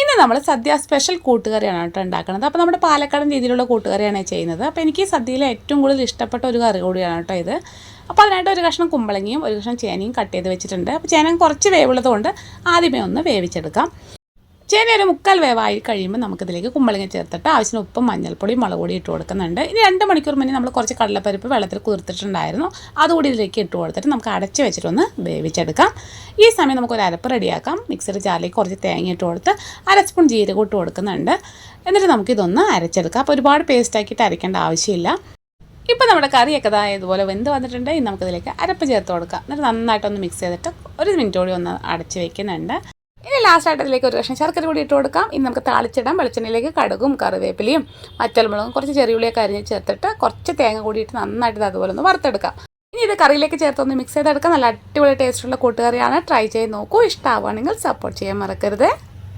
ഇന്ന് നമ്മൾ സദ്യ സ്പെഷ്യൽ കൂട്ടുകറിയാണ് കേട്ടോ ഉണ്ടാക്കുന്നത്. അപ്പോൾ നമ്മുടെ പാലക്കാടൻ രീതിയിലുള്ള കൂട്ടുകറിയാണ് ചെയ്യുന്നത്. അപ്പോൾ എനിക്ക് സദ്യയിലെ ഏറ്റവും കൂടുതൽ ഇഷ്ടപ്പെട്ട ഒരു കറി കൂടിയാണ് കേട്ടോ ഇത്. അപ്പോൾ അതിനായിട്ട് ഒരു കഷ്ണം കുമ്പളങ്ങിയും ഒരു കഷ്ണം ചേനയും കട്ട് ചെയ്ത് വെച്ചിട്ടുണ്ട്. അപ്പോൾ ചേന കുറച്ച് വേവുള്ളതുകൊണ്ട് ആദ്യമേ ഒന്ന് വേവിച്ചെടുക്കാം. ചേന ഒരു മുക്കാൽ വേവായി കഴിയുമ്പോൾ നമുക്കിതിലേക്ക് കുമ്പളങ്ങ ചേർത്തിട്ട് ആവശ്യത്തിന് ഉപ്പും മഞ്ഞൾപ്പൊടി മുളക് ഇട്ട് കൊടുക്കുന്നുണ്ട്. ഇനി രണ്ട് മണിക്കൂർ മുന്നേ നമ്മൾ കുറച്ച് കടലപ്പരിപ്പ് വെള്ളത്തിൽ കുതിർത്തിട്ടുണ്ടായിരുന്നു. അതുകൂടി ഇതിലേക്ക് ഇട്ട് കൊടുത്തിട്ട് നമുക്ക് അടച്ച് വെച്ചിട്ടൊന്ന് വേവിച്ചെടുക്കാം. ഈ സമയം നമുക്ക് ഒരു അരപ്പ് റെഡിയാക്കാം. മിക്സഡ് ജാറിലേക്ക് കുറച്ച് തേങ്ങ ഇട്ട് കൊടുത്ത് അര സ്പൂൺ ജീരകം ഇട്ട് കൊടുക്കുന്നുണ്ട്. എന്നിട്ട് നമുക്കിതൊന്ന് അരച്ചെടുക്കാം. അപ്പോൾ ഒരുപാട് പേസ്റ്റ് ആക്കിയിട്ട് അരയ്ക്കേണ്ട ആവശ്യമില്ല. ഇപ്പോൾ നമ്മുടെ കറിയൊക്കെ ഇതാ ഇതുപോലെ വെന്ത് വന്നിട്ടുണ്ട്. ഇനി നമുക്കിതിലേക്ക് അരപ്പ് ചേർത്ത് കൊടുക്കാം. എന്നിട്ട് നന്നായിട്ടൊന്ന് മിക്സ് ചെയ്തിട്ട് ഒരു മിനിറ്റ് കൂടി ഒന്ന് അടച്ച് വെക്കുന്നുണ്ട്. ഇനി ലാസ്റ്റ് ആയിട്ട് അതിലേക്ക് ഒരു കഷ്ണം ശർക്കര കൂടി ഇട്ട് കൊടുക്കാം. ഇനി നമുക്ക് താളിച്ചിടാം. വെളിച്ചെണ്ണയിലേക്ക് കടുകും കറിവേപ്പിലയും മറ്റൽമുളകും കുറച്ച് ചെറിയുള്ളിയൊക്കെ അരിഞ്ഞ് ചേർത്തിട്ട് കുറച്ച് തേങ്ങ കൂടിയിട്ട് നന്നായിട്ട് അതുപോലെ ഒന്ന് വറുത്തെടുക്കാം. ഇനി ഇത് കറിയിലേക്ക് ചേർത്തൊന്ന് മിക്സ് ചെയ്തെടുക്കാം. നല്ല അടിപൊളി ടേസ്റ്റുള്ള കൂട്ടുകറിയാണ്. ട്രൈ ചെയ്ത് നോക്കൂ. ഇഷ്ടമാവുകയാണെങ്കിൽ സപ്പോർട്ട് ചെയ്യാൻ മറക്കരുത്.